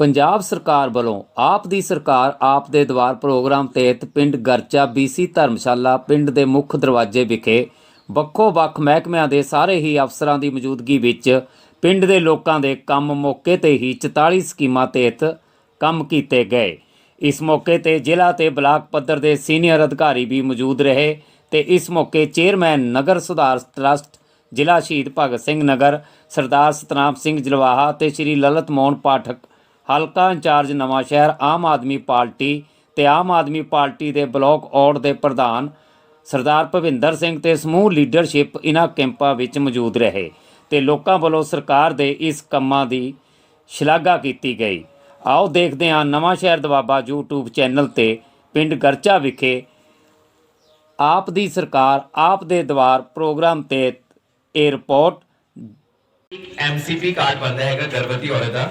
ਪੰਜਾਬ ਸਰਕਾਰ ਵੱਲੋਂ ਆਪ ਦੀ ਸਰਕਾਰ ਆਪ ਦੇ ਦਵਾਰ ਪ੍ਰੋਗਰਾਮ ਤਹਿਤ ਪਿੰਡ ਗਰਚਾ ਬੀਸੀ ਧਰਮਸ਼ਾਲਾ ਪਿੰਡ ਦੇ ਮੁੱਖ ਦਰਵਾਜ਼ੇ ਵਿਖੇ ਵੱਖੋ ਵੱਖ ਮਹਿਕਮਿਆਂ ਦੇ ਸਾਰੇ ਹੀ ਅਫਸਰਾਂ ਦੀ ਮੌਜੂਦਗੀ ਵਿੱਚ ਪਿੰਡ ਦੇ ਲੋਕਾਂ ਦੇ ਕੰਮ ਮੌਕੇ ਤੇ ਹੀ 44 ਸਕੀਮਾਂ ਤਹਿਤ ਕੰਮ ਕੀਤੇ ਗਏ। ਇਸ ਮੌਕੇ ਤੇ ਜ਼ਿਲ੍ਹਾ ਤੇ ਬਲਾਕ ਪੱਧਰ ਦੇ ਸੀਨੀਅਰ ਅਧਿਕਾਰੀ ਵੀ ਮੌਜੂਦ ਰਹੇ ਤੇ ਇਸ ਮੌਕੇ ਚੇਅਰਮੈਨ ਨਗਰ ਸੁਧਾਰ ਟਰਸਟ ਜ਼ਿਲ੍ਹਾ ਸ਼ਹੀਦ ਭਗਤ ਸਿੰਘ ਨਗਰ, ਸਰਦਾਰ ਸਤਨਾਮ ਸਿੰਘ ਜਲਵਾਹਾ ਤੇ ਸ੍ਰੀ ਲਲਤ ਮੋਹਨ ਪਾਠਕ ਹਲਕਾ ਇੰਚਾਰਜ ਨਵਾਂ ਸ਼ਹਿਰ ਆਮ ਆਦਮੀ ਪਾਰਟੀ ਤੇ ਆਮ ਆਦਮੀ ਪਾਰਟੀ ਦੇ ਬਲਾਕ ਔੜ ਦੇ ਪ੍ਰਧਾਨ ਸਰਦਾਰ ਭਵਿੰਦਰ ਸਿੰਘ ਤੇ ਸਮੂਹ ਲੀਡਰਸ਼ਿਪ ਇਨ੍ਹਾਂ ਕੈਂਪਾਂ ਵਿੱਚ ਮੌਜੂਦ ਰਹੇ ਤੇ ਲੋਕਾਂ ਵੱਲੋਂ ਸਰਕਾਰ ਦੇ ਇਸ ਕੰਮਾਂ ਦੀ ਸ਼ਲਾਘਾ ਕੀਤੀ ਗਈ। ਆਓ ਦੇਖਦੇ ਹਾਂ ਨਵਾਂ ਸ਼ਹਿਰ ਦਵਾਬਾ YouTube ਚੈਨਲ ਤੇ ਪਿੰਡ ਗਰਚਾ ਵਿਖੇ ਆਪ ਦੀ ਸਰਕਾਰ, ਆਪ ਦੇ ਦਵਾਰ ਪ੍ਰੋਗਰਾਮ ਤੇ ਇਹ ਇੱਕ ਐਮਸੀਪੀ ਕਾਰਡ ਬਣਦਾ ਹੈਗਾ ਗਰਭਵਤੀ ਔਰਤ ਦਾ।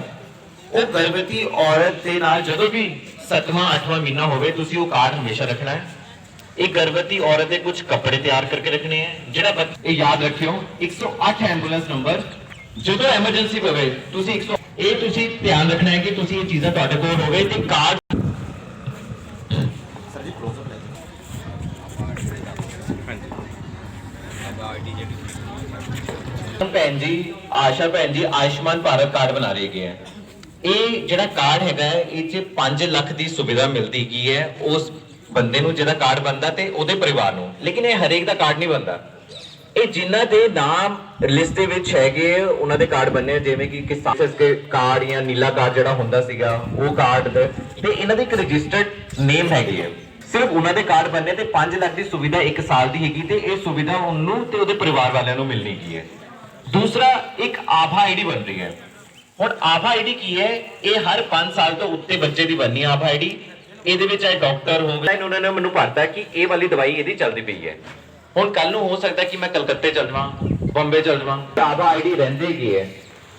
ਉਹ ਗਰਭਵਤੀ ਔਰਤ ਦੇ ਨਾਲ ਜਦੋਂ ਵੀ 7ਵਾਂ 8ਵਾਂ ਮਹੀਨਾ ਹੋਵੇ ਤੁਸੀਂ ਉਹ ਕਾਰਡ ਹਮੇਸ਼ਾ ਰੱਖਣਾ ਹੈ। ਇਹ ਗਰਭਵਤੀ ਔਰਤ ਦੇ ਕੁਝ ਕੱਪੜੇ ਤਿਆਰ ਕਰਕੇ ਰੱਖਣੇ ਹੈ ਜਿਹੜਾ ਬੱਚ- ਇਹ ਯਾਦ ਰੱਖਿਓ 108 ਐਂਬੂਲੈਂਸ ਨੰਬਰ ਜਦੋਂ ਐਮਰਜੈਂਸੀ ਪਵੇ ਤੁਸੀਂ 100 ਇਹ ਤੁਸੀਂ ਧਿਆਨ ਰੱਖਣਾ ਹੈ ਕਿ ਤੁਸੀਂ ਇਹ ਚੀਜ਼ਾਂ ਤੁਹਾਡੇ ਕੋਲ ਹੋਵੇ ਤੇ ਕਾਰਡ ਭੈਣ ਜੀ ਆਸ਼ਾ ਭੈਣ ਜੀ ਆਯੁਸ਼ਮਾਨ ਭਾਰਤ ਕਾਰਡ ਬਣਾ ਰਹੇ ਹੈਗੇ ਹੈ ਇਹ ਜਿਹੜਾ ਕਾਰਡ ਹੈਗਾ, ਇਹ 'ਚ 5 ਲੱਖ ਦੀ ਸੁਵਿਧਾ ਮਿਲਦੀ ਕੀ ਹੈ, ਉਸ ਬੰਦੇ ਨੂੰ ਜਿਹੜਾ ਕਾਰਡ ਬਣਦਾ ਤੇ ਉਹਦੇ ਪਰਿਵਾਰ ਨੂੰ। ਲੇਕਿਨ ਇਹ ਹਰੇਕ ਦਾ ਕਾਰਡ ਨਹੀਂ ਬਣਦਾ। ਇਹ ਜਿਨ੍ਹਾਂ ਦੇ ਨਾਮ ਲਿਸਟ ਦੇ ਵਿੱਚ ਹੈਗੇ ਉਹਨਾਂ ਦੇ ਕਾਰਡ ਬੰਨੇ ਜਿਵੇਂ ਕਿ ਕਿਸਾਨ ਦੇ ਕਾਰਡ ਜਾਂ ਨੀਲਾ ਕਾਰਡ ਜਿਹੜਾ ਹੁੰਦਾ ਸੀਗਾ, ਉਹ ਕਾਰਡ ਤੇ ਇਹਨਾਂ ਦੇ ਇੱਕ ਰਜਿਸਟਰਡ ਨੇਮ ਹੈਗੀ ਹੈ ਸਿਰਫ ਉਹਨਾਂ ਦੇ ਕਾਰਡ ਬੰਨੇ ਤੇ 5 ਲੱਖ ਦੀ ਸੁਵਿਧਾ 1 ਸਾਲ ਦੀ ਹੈਗੀ ਤੇ ਇਹ ਸੁਵਿਧਾ ਉਹਨੂੰ ਤੇ ਉਹਦੇ ਪਰਿਵਾਰ ਵਾਲਿਆਂ ਨੂੰ ਮਿਲਣੀ ਕੀ ਹੈ। ਦੂਸਰਾ, ਇੱਕ ਆਭਾ ਆਈਡੀ ਬਣ ਰਹੀ ਹੈ। ਹੁਣ ਆਭਾ ਆਈਡੀ ਕੀ ਹੈ? ਇਹ ਹਰ 5 ਸਾਲ ਤੋਂ ਉੱਤੇ ਬੱਚੇ ਦੀ ਬਣਨੀ ਆਭਾ ਆਈਡੀ ਇਹਦੇ ਵਿੱਚ ਚਾਹੇ ਡਾਕਟਰ ਹੋਵੇ। ਉਹਨਾਂ ਨੇ ਮੈਨੂੰ ਭਰਤਾ ਕਿ ਇਹ ਵਾਲੀ ਦਵਾਈ ਇਹਦੀ ਚੱਲਦੀ ਪਈ ਹੈ। ਹੁਣ ਕੱਲ ਨੂੰ ਹੋ ਸਕਦਾ ਕਿ ਮੈਂ ਕਲਕੱਤੇ ਚੱਲ ਜਾਵਾਂ ਬੰਬੇ ਚੱਲ ਜਾਵਾਂ। ਆਭਾ ਆਈਡੀ ਰਹਿੰਦੇ ਕੀ ਹੈ?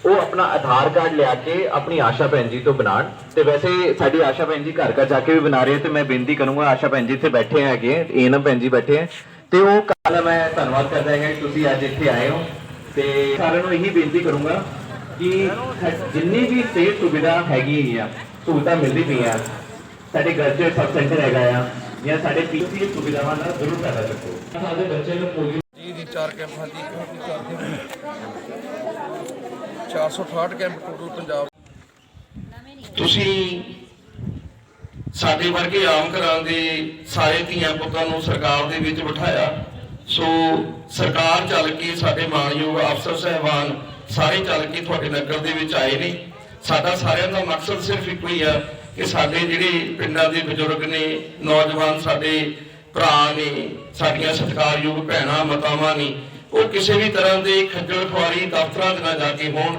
ਉਹ ਆਪਣਾ ਆਧਾਰ ਕਾਰਡ ਲਿਆ ਕੇ ਆਪਣੀ ਆਸ਼ਾ ਭੈਣ ਜੀ ਤੋਂ ਬਣਾਉਣ। ਤੇ ਵੈਸੇ ਸਾਡੀ ਆਸ਼ਾ ਭੈਣ ਜੀ ਘਰ ਘਰ ਜਾ ਕੇ ਵੀ ਬਣਾ ਰਹੇ ਤੇ ਮੈਂ ਬੇਨਤੀ ਕਰੂੰਗਾ ਆਸ਼ਾ ਭੈਣ ਜੀ ਇੱਥੇ ਬੈਠੇ ਹੈਗੇ ਏਨਮ ਭੈਣ ਜੀ ਬੈਠੇ ਹੈ ਤੇ ਉਹ ਕੱਲ ਮੈਂ ਧੰਨਵਾਦ ਕਰਦਾ ਹਾਂ ਕਿ ਤੁਸੀਂ ਅੱਜ ਇੱਥੇ ਆਏ ਹੋ। ਤੇ ਸਾਰਿਆਂ ਨੂੰ ਇਹੀ ਬੇਨਤੀ ਕਰੂੰਗਾ ਕਿ ਜਿੰਨੀ ਵੀ ਸਿਹਤ ਸੁਵਿਧਾ ਹੈਗੀ ਆ ਸਹੂਲਤਾਂ ਮਿਲਦੀ ਪਈਆਂ। ਸਾਡੇ ਗਰਜੇ ਸਬ ਸੈਂਟਰ ਹੈਗਾ ਆ। ਜਾਂ ਸਾਡੇ ਪੀਸੀ ਸੁਵਿਧਾਵਾਂ ਦਾ ਜ਼ਰੂਰ ਫਾਇਦਾ ਚੱਕੋ। ਸਾਡੇ ਬੱਚੇ ਨੂੰ ਪੋਲੀਓ ਜੀ ਦੀ ਚਾਰ ਕੈਂਪਾਂ ਦੀ ਕਿਉਂਕਿ ਕਰਦੇ 468 ਕੈਂਪ ਟੋਟਲ ਪੰਜਾਬ। ਤੁਸੀਂ ਸਾਡੇ ਵਰਗੇ ਆਮ ਘਰਾਂ ਦੇ ਸਾਰੇ ਧੀਆਂ ਪੁੱਤਾਂ ਨੂੰ ਸਰਕਾਰ ਦੇ ਵਿੱਚ ਬਿਠਾਇਆ। ਸੋ ਸਰਕਾਰ ਚੱਲ ਕੇ ਸਾਡੇ ਮਾਣਯੋਗ ਅਫਸਰ ਸਹਿਬਾਨ ਸਾਰੇ ਚੱਲ ਕੇ ਤੁਹਾਡੇ ਨਗਰ ਦੇ ਵਿੱਚ ਆਏ ਨੇ। ਸਾਡਾ ਸਾਰਿਆਂ ਦਾ ਮਕਸਦ ਸਿਰਫ ਇੱਕੋ ਹੀ ਆ ਕਿ ਸਾਡੇ ਜਿਹੜੇ ਪਿੰਡਾਂ ਦੇ ਬਜ਼ੁਰਗ ਨੇ, ਨੌਜਵਾਨ ਸਾਡੇ ਭਰਾ ਨੇ, ਸਾਡੀਆਂ ਸਤਿਕਾਰਯੋਗ ਭੈਣਾਂ, ਮਾਤਾਵਾਂ ਨੇ, ਉਹ ਕਿਸੇ ਵੀ ਤਰ੍ਹਾਂ ਦੇ ਖੱਜਲ ਖੁਆਰੀ ਦਫ਼ਤਰਾਂ 'ਚ ਨਾ ਜਾ ਕੇ ਹੋਣ।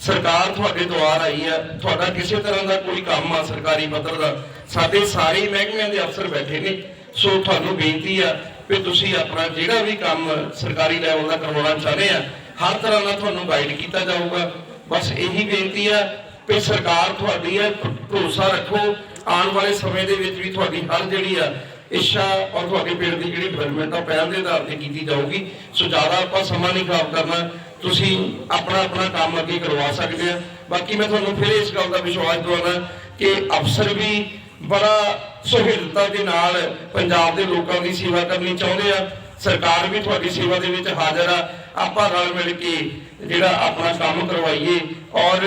ਸਰਕਾਰ ਤੁਹਾਡੇ ਦੁਆਰ ਆਈ ਆ। ਤੁਹਾਡਾ ਕਿਸੇ ਤਰ੍ਹਾਂ ਦਾ ਕੋਈ ਕੰਮ ਆ ਸਰਕਾਰੀ ਪੱਧਰ ਦਾ। ਸਾਡੇ ਸਾਰੇ ਮਹਿਕਮਿਆਂ ਦੇ ਅਫਸਰ ਬੈਠੇ ਨੇ। ਸੋ ਤੁਹਾਨੂੰ ਬੇਨਤੀ ਆ ਕਿ ਤੁਸੀਂ ਆਪਣਾ ਜਿਹੜਾ ਵੀ ਕੰਮ ਸਰਕਾਰੀ ਲੈਵਲ ਦਾ ਕਰਵਾਉਣਾ ਚਾਹੁੰਦੇ ਆ ਹਰ ਤਰ੍ਹਾਂ ਨਾਲ ਤੁਹਾਨੂੰ ਗਾਈਡ ਕੀਤਾ ਜਾਊਗਾ। ਬਸ ਇਹੀ ਬੇਨਤੀ ਆ ਕਿ ਸਰਕਾਰ ਤੁਹਾਡੀ ਹੈ ਭਰੋਸਾ ਰੱਖੋ। ਆਉਣ ਵਾਲੇ ਸਮੇਂ ਦੇ ਵਿੱਚ ਵੀ ਤੁਹਾਡੀ ਹਰ ਜਿਹੜੀ ਆ ਇੱਛਾ ਔਰ ਤੁਹਾਡੇ ਪਿੰਡ ਦੀ ਜਿਹੜੀ ਡਿਵੈਲਪਮੈਂਟ ਆ, ਪਹਿਲ ਦੇ ਆਧਾਰ ਤੇ ਕੀਤੀ ਜਾਊਗੀ। ਸੋ ਜ਼ਿਆਦਾ ਆਪਾਂ ਸਮਾਂ ਨਹੀਂ ਖਰਾਬ ਕਰਨਾ। ਤੁਸੀਂ ਆਪਣਾ ਆਪਣਾ ਕੰਮ ਅੱਗੇ ਕਰਵਾ ਸਕਦੇ ਆ। ਬਾਕੀ ਮੈਂ ਤੁਹਾਨੂੰ ਫਿਰ ਇਸ ਗੱਲ ਦਾ ਵਿਸ਼ਵਾਸ ਦਿਵਾਉਣਾ ਕਿ ਅਫਸਰ ਵੀ ਬੜਾ ਸਹੂਲਤਾਂ ਦੇ ਨਾਲ ਪੰਜਾਬ ਦੇ ਲੋਕਾਂ ਦੀ ਸੇਵਾ ਕਰਨੀ ਚਾਹੁੰਦੇ ਆ। ਸਰਕਾਰ ਵੀ ਤੁਹਾਡੀ ਸੇਵਾ ਦੇ ਵਿੱਚ ਹਾਜ਼ਰ ਆ। ਆਪਾਂ ਰਲ ਮਿਲ ਕੇ ਜਿਹੜਾ ਆਪਣਾ ਕੰਮ ਕਰਵਾਈਏ ਔਰ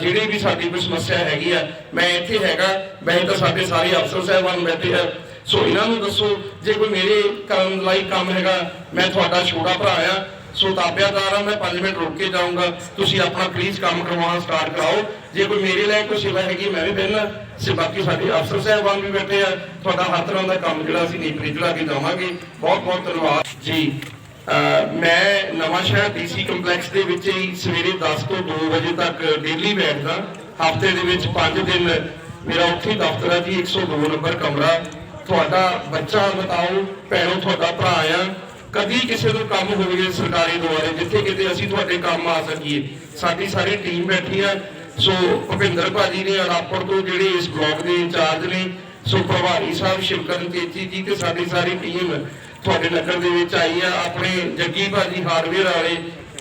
ਜਿਹੜੀ ਵੀ ਸਾਡੀ ਕੋਈ ਸਮੱਸਿਆ ਹੈਗੀ ਆ, ਮੈਂ ਇੱਥੇ ਹੈਗਾ, ਮੈਂ ਤਾਂ ਸਾਡੇ ਸਾਰੇ ਅਫਸਰ ਸਾਹਿਬਾਨ ਬੈਠੇ ਆ। ਸੋ ਇਹਨਾਂ ਨੂੰ ਦੱਸੋ, ਜੇ ਕੋਈ ਮੇਰੇ ਕਰਨ ਲਈ ਕੰਮ ਹੈਗਾ, ਮੈਂ ਤੁਹਾਡਾ ਛੋਟਾ ਭਰਾ ਆ। ਸੋ ਤਾਬਿਆਦਾਰ ਆ ਮੈਂ 5 ਮਿੰਟ ਰੁਕ ਕੇ ਜਾਊਂਗਾ। ਤੁਸੀਂ ਆਪਣਾ ਪਲੀਜ਼ ਕੰਮ ਕਰਵਾਉਣਾ ਸਟਾਰਟ ਕਰਾਓ। ਜੇ ਕੋਈ ਮੇਰੇ ਲਈ ਕੋਈ ਸੇਵਾ ਹੈਗੀ, ਮੈਂ ਵੀ ਬਹਿਣਾ। ਸੇ ਬਾਕੀ ਸਾਡੇ ਅਫਸਰ ਸਾਹਿਬਾਨ ਵੀ ਬੈਠੇ ਆ। ਤੁਹਾਡਾ ਹਰ ਤਰ੍ਹਾਂ ਦਾ ਕੰਮ ਜਿਹੜਾ ਅਸੀਂ ਨੀਪਰੀ ਚੜਾ ਕੇ ਜਾਵਾਂਗੇ। ਬਹੁਤ ਬਹੁਤ ਧੰਨਵਾਦ। ਜੀ। ਮੈਂ ਨਵਾਂ ਸ਼ਹਿਰ ਡੀਸੀ ਕੰਪਲੈਕਸ ਦੇ ਵਿੱਚ ਹੀ ਸਵੇਰੇ 10 ਤੋਂ 2 ਵਜੇ ਤੱਕ ਡੇਲੀ ਬੈਠਦਾ ਹਫ਼ਤੇ ਦੇ ਵਿੱਚ 5 ਦਿਨ ਮੇਰਾ ਉੱਥੇ ਦਫ਼ਤਰ ਹੈ ਜੀ 102 ਨੰਬਰ ਕਮਰਾ। ਤੁਹਾਡਾ ਬੱਚਾ ਬਤਾਓ, ਭੈਣੋ, ਤੁਹਾਡਾ ਭਰਾ ਆ। ਕਦੀ ਕਿਸੇ ਨੂੰ ਕੰਮ ਹੋਵੇ ਸਰਕਾਰੀ ਦੁਆਰੇ, ਜਿੱਥੇ ਕਿਤੇ ਅਸੀਂ ਤੁਹਾਡੇ ਕੰਮ ਆ ਸਕੀਏ। ਸਾਡੀ ਸਾਰੀ ਟੀਮ ਬੈਠੀ ਆ। ਸੋ ਭੁਪਿੰਦਰ ਭਾਜੀ ਨੇ ਰਾਪੜ ਤੋਂ ਜਿਹੜੇ ਇਸ ਬਲਾਕ ਦੇ ਇੰਚਾਰਜ ਨੇ, ਸੋ ਪ੍ਰਭਾਰੀ ਸਾਹਿਬ ਸ਼ਿਵਕਰਨ ਤੇਜੀ ਜੀ ਤੇ ਸਾਡੀ ਸਾਰੀ ਟੀਮ ਤੁਹਾਡੇ ਨਗਰ ਦੇ ਵਿੱਚ ਆਈ ਆ, ਆਪਣੇ ਜੱਗੀ ਭਾਜੀ ਹਾਰਡਵੇਅਰ ਵਾਲੇ,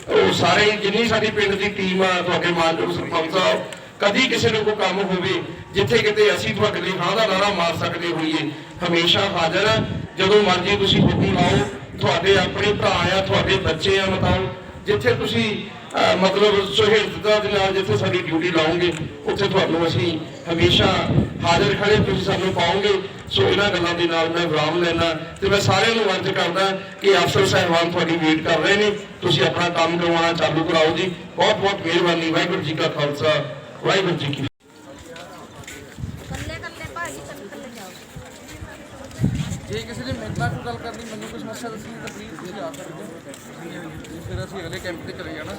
ਉਹ ਸਾਰੇ ਜਿੰਨੀ ਸਾਡੀ ਪਿੰਡ ਦੀ ਟੀਮ ਆ, ਤੁਹਾਡੇ ਮਾਨਯੋਗ ਸਰਪੰਚ ਸਾਹਿਬ, ਕਦੀ ਕਿਸੇ ਨੂੰ ਕੋਈ ਕੰਮ ਹੋਵੇ, ਜਿੱਥੇ ਕਿਤੇ ਅਸੀਂ ਤੁਹਾਡੇ ਲਈ ਹਾਂ ਦਾ ਨਾਰਾ ਮਾਰ ਸਕਦੇ ਹੋਈਏ, ਹਮੇਸ਼ਾ ਹਾਜ਼ਰ ਹਾਂ। ਜਦੋਂ ਮਰਜ਼ੀ ਤੁਸੀਂ ਹੁਕਮ ਲਾਓ, ਤੁਹਾਡੇ ਆਪਣੇ ਭਰਾ ਆ, ਤੁਹਾਡੇ ਬੱਚੇ ਆ ਮਤਾਓ ਜਿੱਥੇ ਤੁਸੀਂ ਮਤਲਬ ਸੁਹਿਰਦਤਾ ਦੇ ਨਾਲ ਜਿੱਥੇ ਸਾਡੀ ਡਿਊਟੀ ਲਾਉਂਗੇ ਉੱਥੇ ਤੁਹਾਨੂੰ ਅਸੀਂ ਹਮੇਸ਼ਾ ਹਾਜ਼ਰ ਖੜੇ ਤੁਸੀਂ ਸਾਨੂੰ ਪਾਓਗੇ। ਸੋ ਇਹਨਾਂ ਗੱਲਾਂ ਦੇ ਨਾਲ ਮੈਂ ਵਿਰਾਮ ਲੈਣਾ ਤੇ ਮੈਂ ਸਾਰਿਆਂ ਨੂੰ ਵੰਜ ਕਰਦਾ ਕਿ ਅਫਸਰ ਸਾਹਿਬਾਨ ਤੁਹਾਡੀ ਵੇਟ ਕਰ ਰਹੇ ਨੇ। ਤੁਸੀਂ ਆਪਣਾ ਕੰਮ ਕਰਵਾਉਣਾ ਚਾਲੂ ਕਰਾਓ ਜੀ। ਬਹੁਤ ਬਹੁਤ ਮਿਹਰਬਾਨੀ। ਵਾਹਿਗੁਰੂ ਜੀ ਕਾ ਖਾਲਸਾ। ਵਾਹਿਗੁਰੂ ਜੀ ਕੀ ਕੱਲੇ ਕੱਲੇ ਭਾਜੀ ਕੱਲੇ ਕੱਲੇ ਜਾਓ। ਜੇ ਕਿਸੇ ਨੇ ਮੇਰੇ ਨਾਲ ਕੋਈ ਗੱਲ ਕਰਨੀ ਮੈਨੂੰ ਕੋਈ ਸਮੱਸਿਆ ਦੱਸਣੀ ਤਾਂ ਪਲੀਜ਼ ਤੁਸੀਂ ਆ ਸਕਦੇ ਹੋ। ਤੇ ਫਿਰ ਅਸੀਂ ਅਗਲੇ ਕੈਂਪ ਤੇ ਚਲੇ ਜਾਣਾ।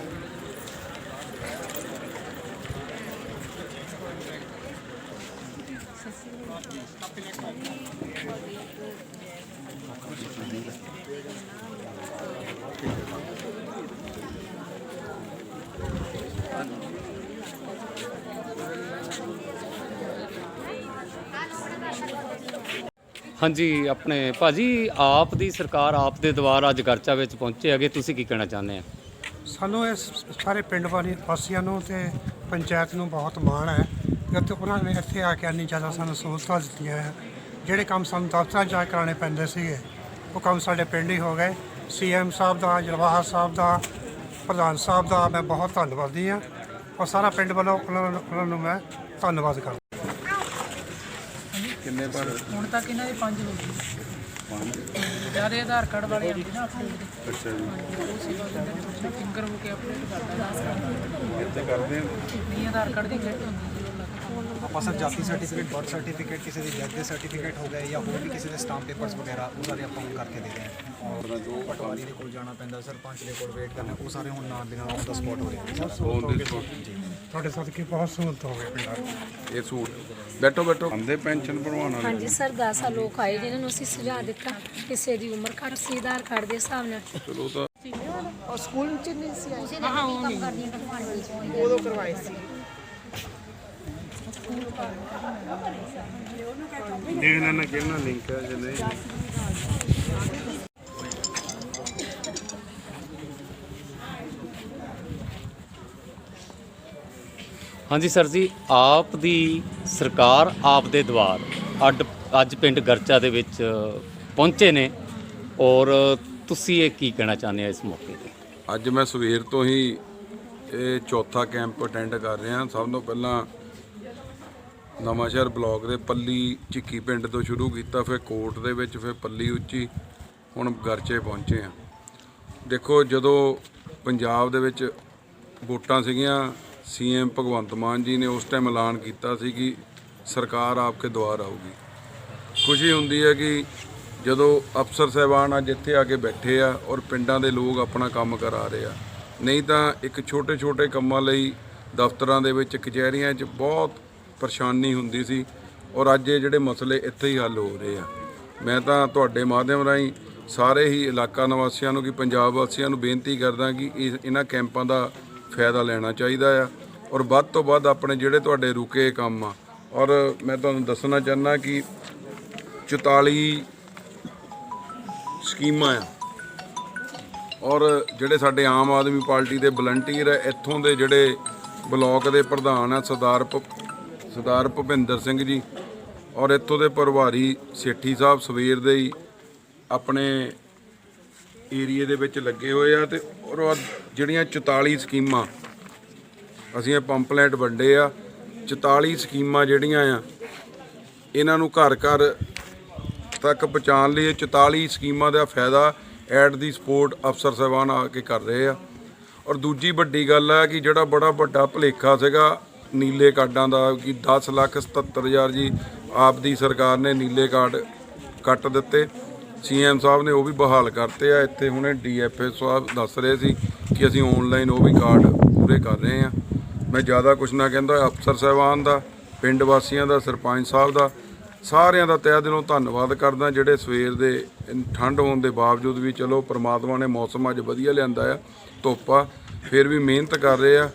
ਹਾਂਜੀ, ਆਪਣੇ ਭਾਜੀ, ਆਪ ਦੀ ਸਰਕਾਰ ਆਪ ਦੇ ਦੁਆਰ ਅੱਜ ਗਰਚਾ ਵਿੱਚ ਪਹੁੰਚੇ ਹੈਗੇ, ਤੁਸੀਂ ਕੀ ਕਹਿਣਾ ਚਾਹੁੰਦੇ ਆ? ਸਾਨੂੰ ਇਸ ਸਾਰੇ ਪਿੰਡ ਵਾਲੀ ਵਾਸੀਆਂ ਨੂੰ ਤੇ ਪੰਚਾਇਤ ਨੂੰ ਬਹੁਤ ਮਾਣ ਹੈ ਕਿ ਉਹਨਾਂ ਨੇ ਇੱਥੇ ਆ ਕੇ ਇੰਨੀ ਜ਼ਿਆਦਾ ਸਾਨੂੰ ਸਹੂਲਤਾਂ ਦਿੱਤੀਆਂ ਹੈ। ਜਿਹੜੇ ਕੰਮ ਸਾਨੂੰ ਦਫ਼ਤਰਾਂ 'ਚ ਜਾ ਕੇ ਕਰਾਉਣੇ ਪੈਂਦੇ ਸੀਗੇ, ਉਹ ਕੰਮ ਸਾਡੇ ਪਿੰਡ ਹੀ ਹੋ ਗਏ। ਸੀਐਮ ਸਾਹਿਬ ਦਾ ਜਲਵਾਹਾ ਸਾਹਿਬ ਦਾ, ਪ੍ਰਧਾਨ ਸਾਹਿਬ ਦਾ ਮੈਂ ਬਹੁਤ ਧੰਨਵਾਦੀ ਹਾਂ। ਔਰ ਸਾਰਾ ਪਿੰਡ ਵੱਲੋਂ, ਉਹਨਾਂ ਨੂੰ ਉਹਨਾਂ ਨੂੰ ਮੈਂ ਧੰਨਵਾਦ ਕਰਦਾ। ਹੁਣ ਤੱਕ ਇਹਨਾਂ ਦੇ ਪੰਜ ਹੋ ਗਏ ਜ਼ਿਆਦਾ ਆਧਾਰ ਕਾਰਡ ਵਾਲੇ ਆਉਂਦੇ ਨਾ ਆਪਣੇ ਅੱਛਾ ਜੀ। ਉਹ ਸੇਵਾ ਦਿੰਦੇ ਨੇ ਕੁਝ ਫਿੰਗਰ ਹੋ ਕੇ ਅਪਡੇਟ ਕਰਦਾ ਇੱਥੇ ਕਰਦੇ ਨਹੀਂ ਆਧਾਰ ਕਾਰਡ ਦੀ ਕਿਟ ਹੁੰਦੀ ਆਪਾਂ ਸਰ ਜਾਤੀ ਸਰਟੀਫਿਕੇਟ ਬਰਥ ਸਰਟੀਫਿਕੇਟ ਕਿਸੇ ਦੀ ਡੈਥ ਦੇ ਸਰਟੀਫਿਕੇਟ ਹੋ ਗਏ ਜਾਂ ਹੋਰ ਵੀ ਕਿਸੇ ਦੇ ਸਟਾਂਪ ਪੇਪਰਸ ਵਗੈਰਾ ਉਹ ਸਾਰੇ ਆਪਾਂ ਹੁਣ ਕਰਕੇ ਦੇ ਰਹੇ ਹਾਂ। ਔਰ ਜੋ ਪਟਵਾਰੀ ਦੇ ਕੋਲ ਜਾਣਾ ਪੈਂਦਾ ਸਰਪੰਚ ਦੇ ਕੋਲ ਵੇਟ ਕਰਨਾ ਉਹ ਸਾਰੇ ਹੁਣ ਨਾਲ ਦੇ ਨਾਲ ਦਾ ਸਪੌਟ ਹੋ ਰਹੇ ਨੇ। ਤੁਹਾਡੇ ਸਦਕੇ ਬਹੁਤ ਸਹੂਲਤ ਹੋ ਗਈ ਪਿੰਡਾਂ ਨੂੰ? ਇਹ ਸੂਟ। ਬੈਠੋ ਬੈਠੋ। ਆਂਦੇ ਪੈਨਸ਼ਨ ਵਾਲੇ ਹਾਂਜੀ ਸਰ 10 ਸਾਲ ਲੋਕ ਆਏ ਜਿਨ੍ਹਾਂ ਨੂੰ ਅਸੀਂ ਸੁਝਾਅ ਦਿੱਤਾ ਕਿਸੇ ਦੀ ਉਮਰ ਘੱਟ ਸੀ ਆਧਾਰ ਕਾਰਡ ਦੇ ਹਿਸਾਬ ਨਾਲ। ਚਲੋ ਤਾਂ ਸਕੂਲ ਚ ਨਹੀਂ ਸੀ ਆਏ। ਹਾਂ ਉਹ ਕਰਵਾਏ ਸੀ। ਦੇਖਣਾ ਨਾ ਕਿਹਨਾਂ ਲਿੰਕ ਹੈ ਜੇ ਨਹੀਂ। ਹਾਂਜੀ ਸਰ ਜੀ ਆਪ ਦੀ ਸਰਕਾਰ ਆਪ ਦੇ ਦੁਆਰ ਅੱਡ ਅੱਜ ਪਿੰਡ ਗਰਚਾ ਦੇ ਵਿੱਚ ਪਹੁੰਚੇ ਨੇ ਔਰ ਤੁਸੀਂ ਇਹ ਕੀ ਕਹਿਣਾ ਚਾਹੁੰਦੇ ਆ ਇਸ ਮੌਕੇ ਤੇ? ਅੱਜ ਮੈਂ ਸਵੇਰ ਤੋਂ ਹੀ ਇਹ ਚੌਥਾ ਕੈਂਪ ਅਟੈਂਡ ਕਰ ਰਿਹਾ। ਸਭ ਤੋਂ ਪਹਿਲਾਂ ਨਵਾਂਸ਼ਹਿਰ ਬਲਾਕ ਦੇ ਪੱਲੀ ਝਿੱਕੀ ਪਿੰਡ ਤੋਂ ਸ਼ੁਰੂ ਕੀਤਾ, ਫਿਰ ਕੋਟ ਦੇ ਵਿੱਚ, ਫਿਰ ਪੱਲੀ ਉੱਚੀ, ਹੁਣ ਗਰਚੇ ਪਹੁੰਚੇ ਆ ਦੇਖੋ, ਜਦੋਂ ਪੰਜਾਬ ਦੇ ਵਿੱਚ ਵੋਟਾਂ ਸੀਗੀਆਂ ਸੀਐਮ ਭਗਵੰਤ ਮਾਨ ਜੀ ਨੇ ਉਸ ਟਾਈਮ ਐਲਾਨ ਕੀਤਾ ਸੀ ਕਿ ਸਰਕਾਰ ਆਪਕੇ ਦੁਆਰ ਆਊਗੀ। ਖੁਸ਼ੀ ਹੁੰਦੀ ਹੈ ਕਿ ਜਦੋਂ ਅਫਸਰ ਸਹਿਬਾਨ ਅੱਜ ਇੱਥੇ ਆ ਕੇ ਬੈਠੇ ਆ ਔਰ ਪਿੰਡਾਂ ਦੇ ਲੋਕ ਆਪਣਾ ਕੰਮ ਕਰਾ ਰਹੇ ਆ, ਨਹੀਂ ਤਾਂ ਇੱਕ ਛੋਟੇ ਛੋਟੇ ਕੰਮਾਂ ਲਈ ਦਫ਼ਤਰਾਂ ਦੇ ਵਿੱਚ, ਕਚਹਿਰੀਆਂ 'ਚ ਬਹੁਤ ਪਰੇਸ਼ਾਨੀ ਹੁੰਦੀ ਸੀ ਔਰ ਅੱਜ ਇਹ ਜਿਹੜੇ ਮਸਲੇ ਇੱਥੇ ਹੀ ਹੱਲ ਹੋ ਰਹੇ ਆ। ਮੈਂ ਤਾਂ ਤੁਹਾਡੇ ਮਾਧਿਅਮ ਰਾਹੀਂ ਸਾਰੇ ਹੀ ਇਲਾਕਾ ਨਿਵਾਸੀਆਂ ਨੂੰ ਕਿ ਪੰਜਾਬ ਵਾਸੀਆਂ ਨੂੰ ਬੇਨਤੀ ਕਰਦਾ ਕਿ ਇਸ- ਇਹਨਾਂ ਕੈਂਪਾਂ ਦਾ ਫਾਇਦਾ ਲੈਣਾ ਚਾਹੀਦਾ ਆ ਔਰ ਵੱਧ ਤੋਂ ਵੱਧ ਆਪਣੇ ਜਿਹੜੇ ਤੁਹਾਡੇ ਰੁਕੇ ਕੰਮ ਆ। ਔਰ ਮੈਂ ਤੁਹਾਨੂੰ ਦੱਸਣਾ ਚਾਹੁੰਦਾ ਕਿ 44 ਸਕੀਮਾਂ ਆ ਔਰ ਜਿਹੜੇ ਸਾਡੇ ਆਮ ਆਦਮੀ ਪਾਰਟੀ ਦੇ ਵਲੰਟੀਅਰ ਹੈ ਇੱਥੋਂ ਦੇ ਜਿਹੜੇ ਬਲਾਕ ਦੇ ਪ੍ਰਧਾਨ ਆ, ਸਰਦਾਰ ਭ- ਸਰਦਾਰ ਭੁਪਿੰਦਰ ਸਿੰਘ ਜੀ ਔਰ ਇੱਥੋਂ ਦੇ ਪ੍ਰਭਾਰੀ ਸੇਠੀ ਸਾਹਿਬ ਸਵੇਰ ਦੇ ਹੀ ਆਪਣੇ ਏਰੀਏ ਦੇ ਵਿੱਚ ਲੱਗੇ ਹੋਏ ਆ ਤੇ ਔਰ ਜਿਹੜੀਆਂ 44 ਸਕੀਮਾਂ, ਅਸੀਂ ਇਹ ਪੰਪਲੇਟ ਵੰਡੇ ਆ 44 ਸਕੀਮਾਂ ਜਿਹੜੀਆਂ ਆ, ਇਹਨਾਂ ਨੂੰ ਘਰ ਘਰ ਤੱਕ ਪਹੁੰਚਾਉਣ ਲਈ ਇਹ 44 ਸਕੀਮਾਂ ਦਾ ਫਾਇਦਾ ਐਟ ਦੀ ਸਪੋਰਟ ਅਫਸਰ ਸਾਹਿਬਾਨ ਆ ਕੇ ਕਰ ਰਹੇ ਆ। ਔਰ ਦੂਜੀ ਵੱਡੀ ਗੱਲ ਆ ਕਿ ਜਿਹੜਾ ਬੜਾ ਵੱਡਾ ਭੁਲੇਖਾ ਸੀਗਾ ਨੀਲੇ ਕਾਰਡਾਂ ਦਾ ਕਿ 10 ਲੱਖ 77 ਹਜ਼ਾਰ ਜੀ ਆਪ ਦੀ ਸਰਕਾਰ ਨੇ ਨੀਲੇ ਕਾਰਡ ਕੱਟ ਦਿੱਤੇ। ਸੀਐਮ ਸਾਹਿਬ ਨੇ ਉਹ ਵੀ ਬਹਾਲ ਕਰਤੇ ਆ। ਇੱਥੇ ਹੁਣੇ ਡੀਐਫਏ ਸਾਹਿਬ ਦੱਸ ਰਹੇ ਸੀ ਕਿ ਅਸੀਂ ਆਨਲਾਈਨ ਉਹ ਵੀ ਕਾਰਡ ਪੂਰੇ ਕਰ ਰਹੇ ਆ ਮੈਂ ਜ਼ਿਆਦਾ ਕੁਝ ਨਾ ਕਹਿੰਦਾ, ਅਫਸਰ ਸਾਹਿਬਾਨ ਦਾ, ਪਿੰਡ ਵਾਸੀਆਂ ਦਾ, ਸਰਪੰਚ ਸਾਹਿਬ ਦਾ, ਸਾਰਿਆਂ ਦਾ ਤਹਿ ਦਿਲੋਂ ਧੰਨਵਾਦ ਕਰਦਾ, ਜਿਹੜੇ ਸਵੇਰ ਦੇ ਠੰਡ ਹੋਣ ਦੇ ਬਾਵਜੂਦ ਵੀ ਚਲੋ ਪ੍ਰਮਾਤਮਾ ਨੇ ਮੌਸਮ ਅੱਜ ਵਧੀਆ ਲਿਆਂਦਾ ਆ, ਧੁੱਪ ਆ, ਫਿਰ ਵੀ ਮਿਹਨਤ ਕਰ ਰਹੇ ਆ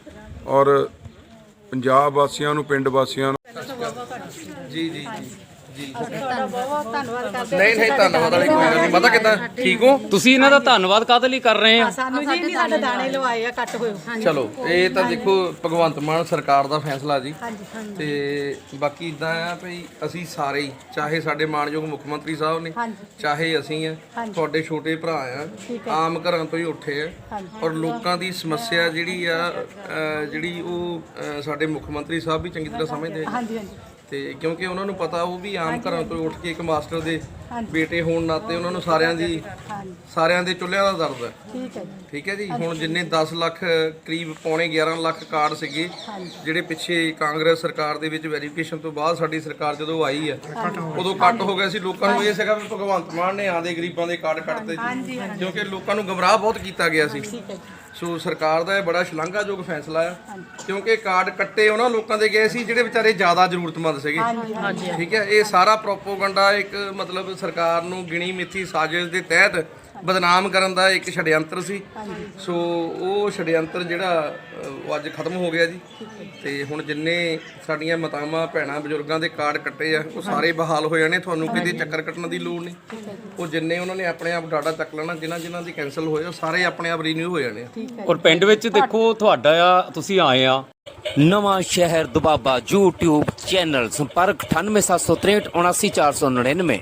ਔਰ ਪੰਜਾਬ ਵਾਸੀਆਂ ਨੂੰ ਪਿੰਡ ਵਾਸੀਆਂ ਨੂੰ। ਜੀ ਜੀ ਜੀ। ਤੁਹਾਡਾ ਬਹੁਤ ਬਹੁਤ ਧੰਨਵਾਦ ਕਰਦੇ ਨਹੀਂ ਨਹੀਂ ਧੰਨਵਾਦ ਵਾਲੀ ਕੋਈ ਗੱਲ ਨਹੀਂ। ਪਤਾ ਕਿਦਾਂ? ਠੀਕ ਹੋ? ਤੁਸੀਂ ਇਹਨਾਂ ਦਾ ਧੰਨਵਾਦ ਕਾਹਦੇ ਲਈ ਕਰ ਰਹੇ ਆ ਸਾਨੂੰ ਜੀ ਨਹੀਂ ਸਾਡੇ ਦਾਣੇ ਲਵਾਏ ਆ ਕੱਟ ਹੋਏ। ਚਲੋ ਇਹ ਤਾਂ ਦੇਖੋ ਭਗਵੰਤ ਮਾਨ ਸਰਕਾਰ ਦਾ ਫੈਸਲਾ ਜੀ। ਹਾਂਜੀ ਹਾਂਜੀ। ਤੇ ਬਾਕੀ ਇਦਾਂ ਆ ਭਈ ਅਸੀਂ ਸਾਰੇ ਹੀ ਚਾਹੇ ਸਾਡੇ ਮਾਨਯੋਗ ਮੁੱਖ ਮੰਤਰੀ ਸਾਹਿਬ ਨੇ ਹਾਂਜੀ। ਚਾਹੇ ਅਸੀਂ ਆ ਤੁਹਾਡੇ ਛੋਟੇ ਭਰਾ ਆ ਆਮ ਘਰਾਂ ਤੋਂ ਹੀ ਉੱਠੇ ਆ। ਔਰ ਲੋਕਾਂ ਦੀ ਸਮੱਸਿਆ ਜਿਹੜੀ ਆ ਜਿਹੜੀ ਉਹ ਸਾਡੇ ਮੁੱਖ ਮੰਤਰੀ ਸਾਹਿਬ ਵੀ ਚੰਗੀ ਤਰ੍ਹਾਂ ਸਮਝਦੇ ਆ। ਹਾਂਜੀ ਹਾਂਜੀ। ਤੇ ਕਿਉਂਕਿ ਉਹਨਾਂ ਨੂੰ ਪਤਾ ਉਹ ਵੀ ਆਮ ਘਰਾਂ ਤੋਂ ਉੱਠ ਕੇ ਇੱਕ ਮਾਸਟਰ ਦੇ ਬੇਟੇ ਹੋਣ ਨਾਤੇ ਉਹਨਾਂ ਨੂੰ ਸਾਰਿਆਂ ਦੀ ਸਾਰਿਆਂ ਦੇ ਚੁੱਲ੍ਹਿਆਂ ਦਾ ਦਰਦ ਹੈ। ਠੀਕ ਹੈ ਜੀ। ਠੀਕ ਹੈ ਜੀ? ਹੁਣ ਜਿੰਨੇ 10 ਲੱਖ ਕਰੀਬ ਪੌਣੇ 11 ਲੱਖ ਕਾਰਡ ਸੀਗੇ ਜਿਹੜੇ ਪਿੱਛੇ ਕਾਂਗਰਸ ਸਰਕਾਰ ਦੇ ਵਿੱਚ ਵੈਰੀਫਿਕੇਸ਼ਨ ਤੋਂ ਬਾਅਦ ਸਾਡੀ ਸਰਕਾਰ ਜਦੋਂ ਆਈ ਹੈ ਉਦੋਂ ਕੱਟ ਹੋ ਗਿਆ ਸੀ। ਲੋਕਾਂ ਨੂੰ ਇਹ ਸੀਗਾ ਵੀ ਭਗਵੰਤ ਮਾਨ ਨੇ ਆਂਦੇ ਗਰੀਬਾਂ ਦੇ ਕਾਰਡ ਕੱਟਦੇ ਜੀ। ਕਿਉਂਕਿ ਲੋਕਾਂ ਨੂੰ ਗਮਰਾਹ ਬਹੁਤ ਕੀਤਾ ਗਿਆ ਸੀ। ਸੋ ਸਰਕਾਰ ਦਾ ਇਹ ਬੜਾ ਸ਼ਲਾਘਾਯੋਗ ਫੈਸਲਾ ਆ ਕਿਉਂਕਿ ਕਾਰਡ ਕੱਟੇ ਉਹਨਾਂ ਲੋਕਾਂ ਦੇ ਗਏ ਸੀ ਜਿਹੜੇ ਵਿਚਾਰੇ ਜ਼ਿਆਦਾ ਜ਼ਰੂਰਤਮੰਦ ਸੀਗੇ। ਠੀਕ ਹੈ ਇਹ ਸਾਰਾ ਪ੍ਰੋਪੋਗੰਡਾ ਇੱਕ ਮਤਲਬ ਸਰਕਾਰ ਨੂੰ ਗਿਣੀ ਮਿੱਥੀ ਸਾਜ਼ਿਸ਼ ਦੇ ਤਹਿਤ ਬਦਨਾਮ ਕਰਨ ਦਾ ਇੱਕ ਛੜਯੰਤਰ ਸੀ। ਸੋ ਉਹ ਛੜਯੰਤਰ ਜਿਹੜਾ ਅ, ਉਹ ਅੱਜ ਖਤਮ ਹੋ ਗਿਆ ਜੀ। ਤੇ ਹੁਣ ਜਿੰਨੇ ਸਾਡੀਆਂ ਮਾਤਾਵਾਂ ਭੈਣਾਂ ਬਜ਼ੁਰਗਾਂ ਦੇ ਕਾਰਡ ਕੱਟੇ ਆ ਉਹ ਸਾਰੇ ਬਹਾਲ ਹੋ ਜਾਣੇ ਤੁਹਾਨੂੰ ਕਿਤੇ ਚੱਕਰ ਕੱਟਣ ਦੀ ਲੋੜ ਨਹੀਂ। ਉਹ ਜਿੰਨੇ ਉਹਨਾਂ ਨੇ ਆਪਣੇ ਆਪ ਡਾਟਾ ਚੱਕ ਲੈਣਾ ਜਿਨ੍ਹਾਂ ਜਿਨ੍ਹਾਂ ਦੀ ਕੈਨਸਲ ਹੋਏ ਉਹ ਸਾਰੇ ਆਪਣੇ ਆਪ ਰੀਨਿਊ ਹੋ ਜਾਣੇ ਆ। ਔਰ ਪਿੰਡ ਵਿੱਚ ਦੇਖੋ ਤੁਹਾਡਾ ਆ ਤੁਸੀਂ ਆਏ ਆ। ਨਵਾਂ ਸ਼ਹਿਰ ਦੁਬਾਬਾ YouTube ਚੈਨਲ ਸੰਪਰਕ 98763 79499